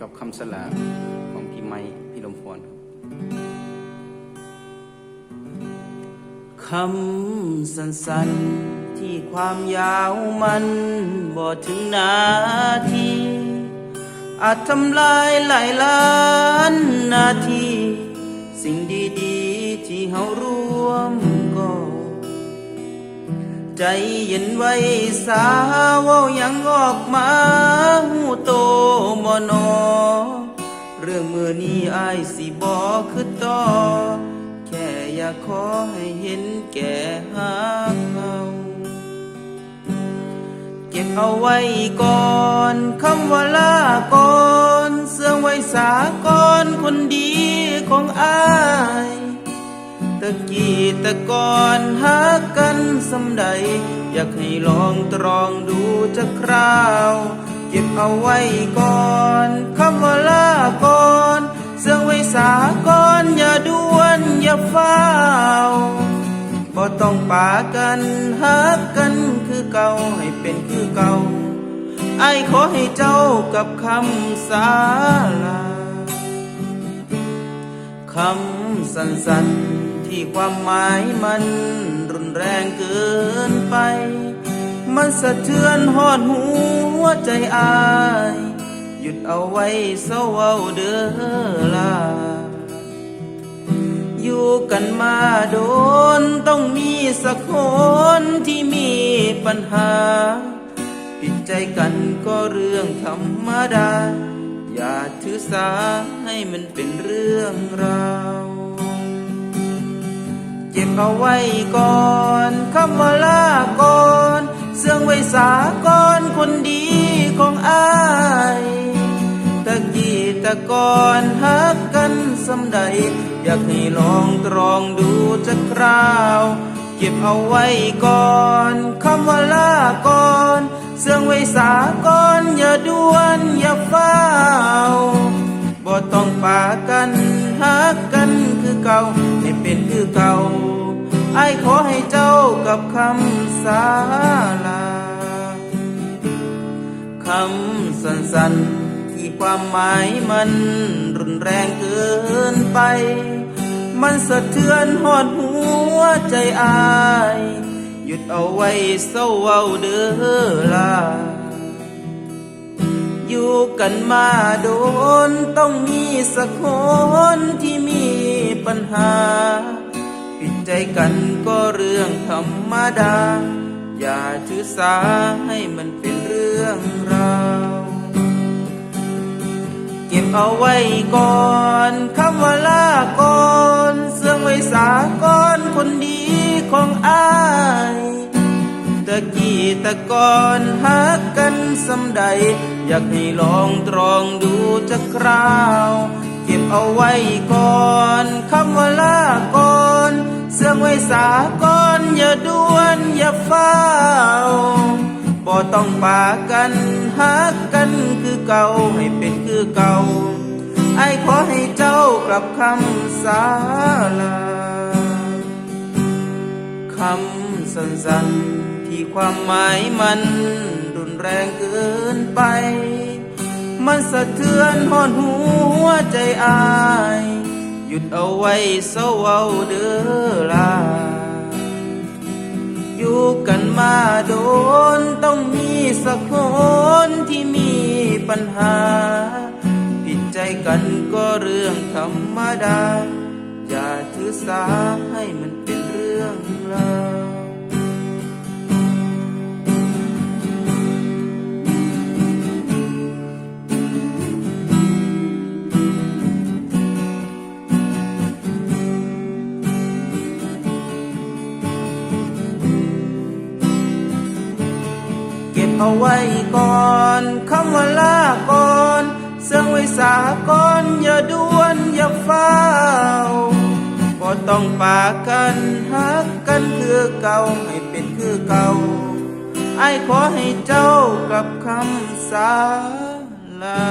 กับคำสลาของพี่ไม้พี่ลมพรครับคำสั้นๆที่ความยาวมันบ่ถึงนาที อาจทำลายหลายล้านนาที สิ่งดีๆที่เฮาร่วม ใจเย็นไว้สาวายังออกมาหูโตบ่นอเรื่องมือนี้อายสิบอกคือต่อ แค่อยากขอให้เห็นแก่หักเฮาเก็บเอาไว้ก่อนคำว่าลาก่อน เสื่องไว้สาก่อนคนดีของอาย กี้ตะก่อนหากันสำใด อยากให้ลองตรองดูจะคราว เก็บเอาไว้ก่อนคำว่าลาก่อนเสื่องไว้สาก่อนอย่าด่วนอย่าเฝ้าวบ่ต้องปากันหากันคือเก่าให้เป็นคือเก่าไอ้ขอให้เจ้ากับคำสาลาคำสั้นๆ ที่ความหมายมันรุนแรงเกินไป มันสะเทือนหอดหัวใจอาย หยุดเอาไว้เศร้าเอาเด้อลาอยู่กันมาโดนต้องมีสักคนที่มีปัญหา ผิดใจกันก็เรื่องธรรมดา อย่าถือสาให้มันเป็นเรื่องราว เอาไว้ก่อนคำว่าลาก่อนเสื่องไว้สาก่อนคนดีของอายตะกี้ตะก่อนหักกันสำใด อยากให้ลองตรองดูจะคราว เก็บเอาไว้ก่อนคำว่าลาก่อนเสื่องไว้สาก่อนอย่าด่วนอย่าเฝ้า ไอ้ขอให้เจ้ากับคำสาลา คำสั้นๆที่ความหมายมันรุนแรงเกินไป มันสะเทือนหอดหัวใจอาย หยุดเอาไว้เศร้าเอาเด้อลาอยู่กันมาโดนต้องมีสักคนที่มีปัญหา ปิดใจกันก็เรื่องธรรมดา อย่าถือสาให้มันเป็นเรื่องราวเก็บเอาไว้ก่อนคำว่าลาก่อนเสื่องไว้สาก่อนคนดีของอายตะกี้ตะก่อนหักกันสำใด อยากให้ลองตรองดูจะคราว เก็บเอาไว้ก่อนคำว่า สื่องไว้สาก่อนอย่าด่วนอย่าเฝ้าบ่ต้องปากันหักกันคือเก่าให้เป็นคือเก่าไอ้ขอให้เจ้ากลับคำสาลาคำสั้นๆที่ความหมายมันรุนแรงเกินไป มันสะเทือนหอนหัวใจอาย หยุดเอาไว้เศร้าเอาเด้อลาอยู่กันมาโดนต้องมีสักคนที่มีปัญหา ผิดใจกันก็เรื่องธรรมดา อย่าถือสาให้มันเป็นเรื่องราว เอาไว้ก่อนคำว่าลาก่อนเสื่องไว้สาก่อนอย่าด่วนอย่าเฝ้าก็ต้องปากันหักกันคือเก่าให้เป็นคือเก่าไอ้ขอให้เจ้ากับคำสาลา